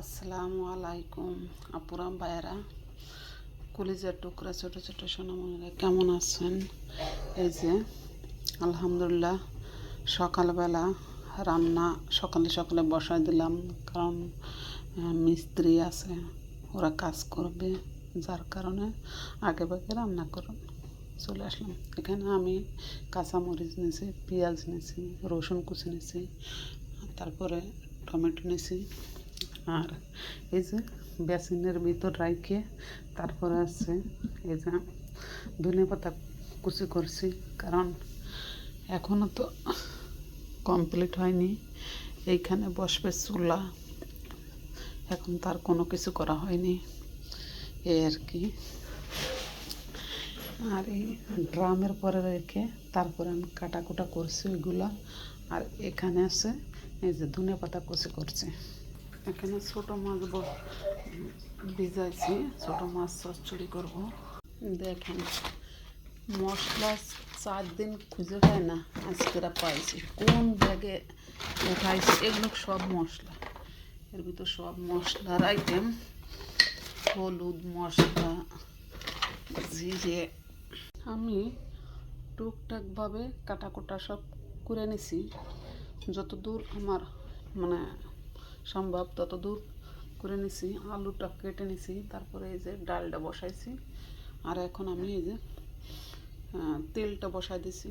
আসসালামু আলাইকুম আপুরাম ভাইয়েরা। কলিজার টুকরা ছোট ছোট সোনামণিরা কেমন আছেন? এই যে, আলহামদুলিল্লাহ, সকালবেলা রান্না সকালে সকালে বসায় দিলাম কারণ মিস্ত্রি আছে, ওরা কাজ করবে, যার কারণে আগে ভাগে রান্না করুন চলে আসলাম। এখানে আমি কাঁচামরিচ নিয়েছি পেঁয়াজ নিয়েছি রসুন কুচি নিয়েছি তারপরে টমেটো নিয়েছি আর এই যে বেসিনের ভিতর রাইখে তারপরে আছে এই যে ধনে পাতা কুচি করছি, কারণ এখনও তো কমপ্লিট হয়নি। এইখানে বসবে চুলা। এখন তার কোনো কিছু করা হয়নি। এই আর কি। আর এই ড্রামের পরে রেখে তারপরে আমি কাটা কুটা করছি ওইগুলা। আর এখানে আছে এই যে ধনে পাতা কুচি করছি। এখানে ছোট মাছ ভিজাইছি। ছোট মাছ চচ্চড়ি করব। দেখেন, মশলা চার দিন খুঁজে পাই না, আজকে পাইছি। কোন ব্যাগে উঠাইছি, এগুলো সব মশলা। এর ভিতর সব মশলার আইটেম হলুদ মশলা, জিরে। আমি টুকটাকভাবে কাটা কোটা সব করে নিছি। যত দূর আমার মানে সম্ভব, তত দূর করে নিছি, আলুটা কেটে নিছি, তারপরে এই যে ডালটা বসাইছি। আর এখন আমি এই যে তেলটা বসাই দিছি,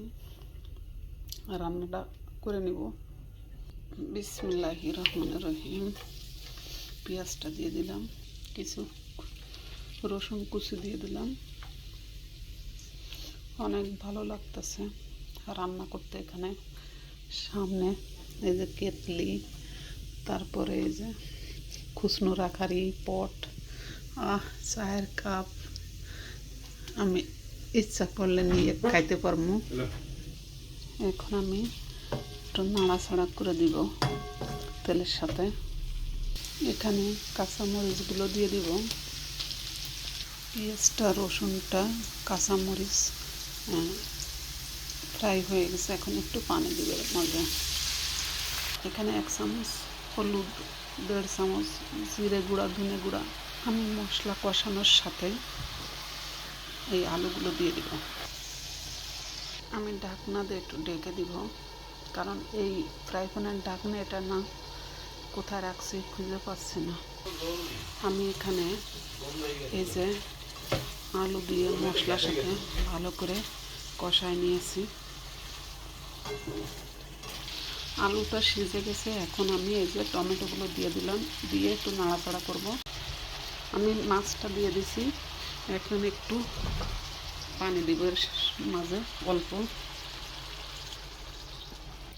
রান্নাটা করে নিব। বিসমিল্লাহি রহমান রহিম। পেঁয়াজটা দিয়ে দিলাম, কিছু রসুন কুচি দিয়ে দিলাম। অনেক ভালো লাগতেছে রান্না করতে এখানে। সামনে এই যে কেতলি তারপরে এই যে খুসনো রাখারি পট আহ চায়ের কাপ আমি ইচ্ছা করলে নিয়ে খাইতে পারব। এখন আমি একটু নাড়াচাড়া করে দিব তেলের সাথে। এখানে কাঁচামরিচগুলো দিয়ে দিব। পেঁয়াজটা রসুনটা কাঁচামরিচ ফ্রাই হয়ে গেছে। এখন একটু পানি দিবে মজা। এখানে এক চামচ হলুদ, দেড় চামচ জিরে গুঁড়া, ধনে গুঁড়া। আমি মশলা কষানোর সাথে এই আলুগুলো দিয়ে দিব। আমি ঢাকনা দিয়ে একটু ডেকে দিব, কারণ এই ফ্রাই প্যানের ঢাকনা এটা না, কোথায় রাখছি খুঁজে পাচ্ছি না। আমি এখানে এই যে আলু দিয়ে মশলার সাথে ভালো করে কষায় নিয়েছি। আলুটা সিজে গেছে, এখন আমি এই যে টমেটোগুলো দিয়ে দিলাম, দিয়ে একটু নাড়াচাড়া করব। আমি মাছটা দিয়ে দিছি, এখন একটু পানি দিব মাঝে অল্প।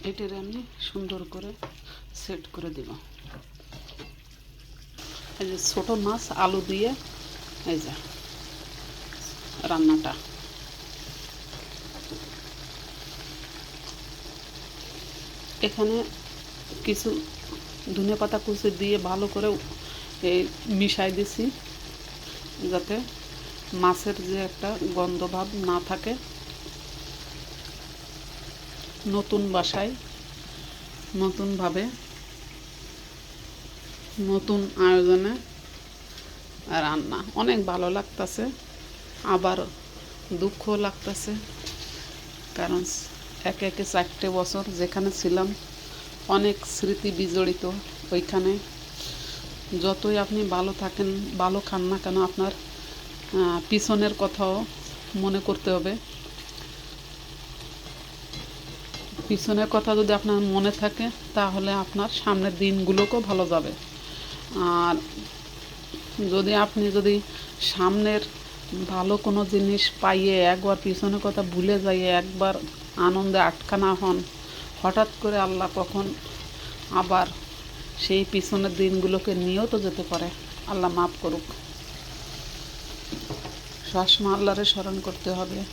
এটারে আমি সুন্দর করে সেট করে দিব। এই যে ছোটো মাছ, আলু দিয়ে, এই যে রান্নাটা। এখানে কিছু ধনে পাতা কুচি দিয়ে ভালো করে এই মিশাই দিছি, যাতে মাছের যে একটা গন্ধ ভাব না থাকে। নতুন বাসায় নতুনভাবে নতুন আয়োজনে রান্না। অনেক ভালো লাগতেছে, আবার দুঃখ লাগতেছে, কারণ একে একে চারটে বছর যেখানে ছিলাম, অনেক স্মৃতি বিজড়িত ওইখানে। যতই আপনি ভালো থাকেন, ভালো খান না কেন, আপনার পিছনের কথাও মনে করতে হবে। পিছনের কথা যদি আপনার মনে থাকে, তাহলে আপনার সামনের দিনগুলোকেও ভালো যাবে। আর যদি আপনি যদি সামনের ভালো কোনো জিনিস পাইয়ে একবার পিছনের কথা ভুলে যাইয়ে একবার আনন্দে আটকা না হন। হঠাৎ করে আল্লাহ কখন আবার সেই পিছনের দিনগুলোকে নিয়েও তো যেতে পারে। আল্লাহ মাফ করুক। সবসময় আল্লাহরে স্মরণ করতে হবে।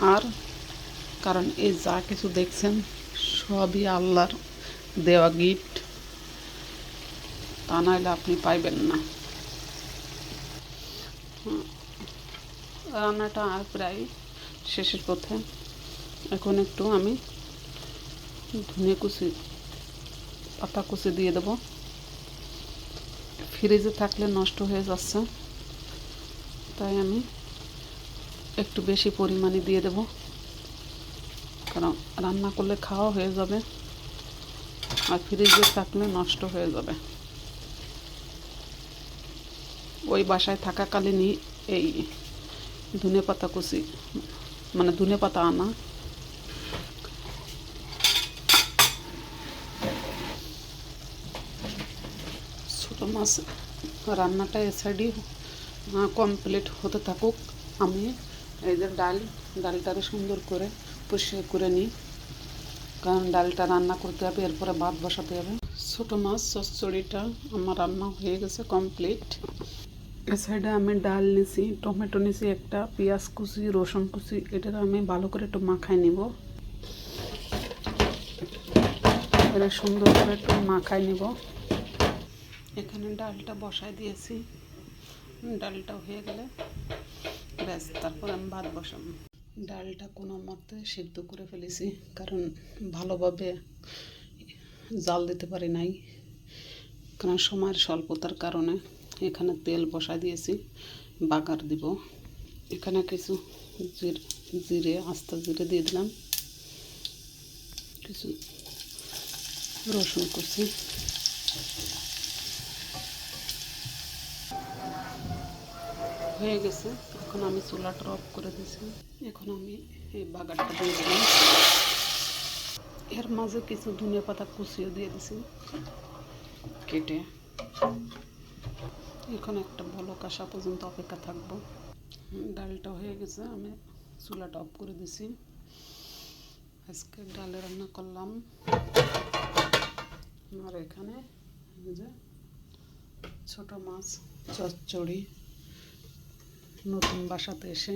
আর কারণ এই যা কিছু দেখছেন, সবই আল্লাহর দেওয়া গিফট। তা নাহলে আপনি পাইবেন না। রান্নাটা আর প্রায় শেষের পথে। এখন একটু আমি ধনে কুচি, পাতা কুচি দিয়ে দেবো। ফ্রিজে থাকলে নষ্ট হয়ে যাচ্ছে, তাই আমি একটু বেশি পরিমাণে দিয়ে দেব। কারণ রান্না করলে খাওয়া হয়ে যাবে, আর ফ্রিজে থাকলে নষ্ট হয়ে যাবে। ওই বাসায় থাকাকালীনই এই ধনে পাতা কুচি মানে ধনে পাতা আনা। ছোটো মাছ রান্নাটা এ সাইডই কমপ্লিট হতে থাকুক। আমি এই যে ডাল ডালটাকে সুন্দর করে পরিষ্কার করে নিই। কারণ ডালটা রান্না করতে হবে, এরপরে ভাত বসাতে হবে। ছোটো মাছ, চচ্চড়িটা আমার রান্না হয়ে গেছে কমপ্লিট এ সাইডে আমি ডাল নিছি, টমেটো নিছি একটা, পেঁয়াজ কুচি, রসুন কুচি এটা আমি ভালো করে একটু মাখাই নিব। এটা সুন্দর করে একটু মাখাই নিব। এখানে ডালটা বসাই দিয়েছি। ডালটা হয়ে গেলে ব্যাস, তারপর আমি ভাত বসাম ডালটা কোনো মতে সিদ্ধ করে ফেলেছি, কারণ ভালোভাবে জাল দিতে পারি নাই, কারণ সময়ের স্বল্পতার কারণে। এখানে তেল বসা দিয়েছি, বাগার দিব। এখানে কিছু জিরে, আস্তা জিরে দিয়ে দিলাম। কিছু রসুন কুচি। হয়ে গেছে, এখন আমি চুলাটা অফ করে দিয়েছি। এখন আমি এই বাগারটা দিয়ে দিলাম। এর মাঝে কিছু ধনিয়া পাতা কুচিও দিয়ে দিছি। কেটে। এখন একটা ভালো কাঁসা পর্যন্ত অপেক্ষা থাকব। ডালটা হয়ে গেছে, আমি চুলাটা অফ করে দিছি। আজকে ডালে রান্না করলাম। আর এখানে যে ছোট মাছ, চচ্চড়ি নতুন বাসাতে এসে